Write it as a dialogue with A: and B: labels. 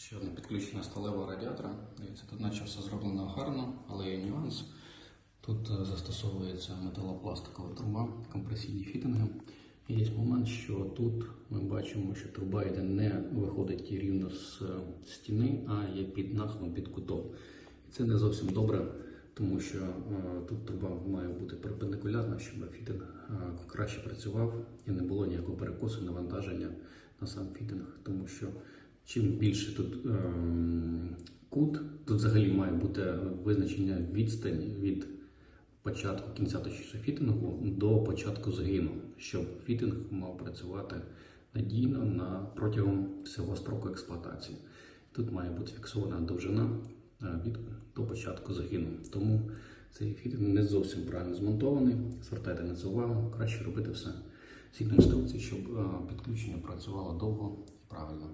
A: Ще одне підключення сталевого радіатора. Дивіться, тут наче все зроблено гарно, але є нюанс. Тут е, застосовується металопластикова труба, компресійні фітинги. І є момент, що тут ми бачимо, що труба йде не виходить рівно з е, стіни, а є під нахилом, під кутом. І це не зовсім добре, тому що е, тут труба має бути перпендикулярна, щоб фітинг е, краще працював і не було ніякого перекосу навантаження на сам фітинг, тому що чим більше тут ем, кут, тут взагалі має бути визначення відстані від початку кінця точніше фітингу до початку згину, щоб фітинг мав працювати надійно на протягом всього строку експлуатації. Тут має бути фіксована довжина е, від до початку загину. Тому цей фітинг не зовсім правильно змонтований. Звертайте на це увагу, краще робити все згідно інструкції, щоб е, підключення працювало довго і правильно.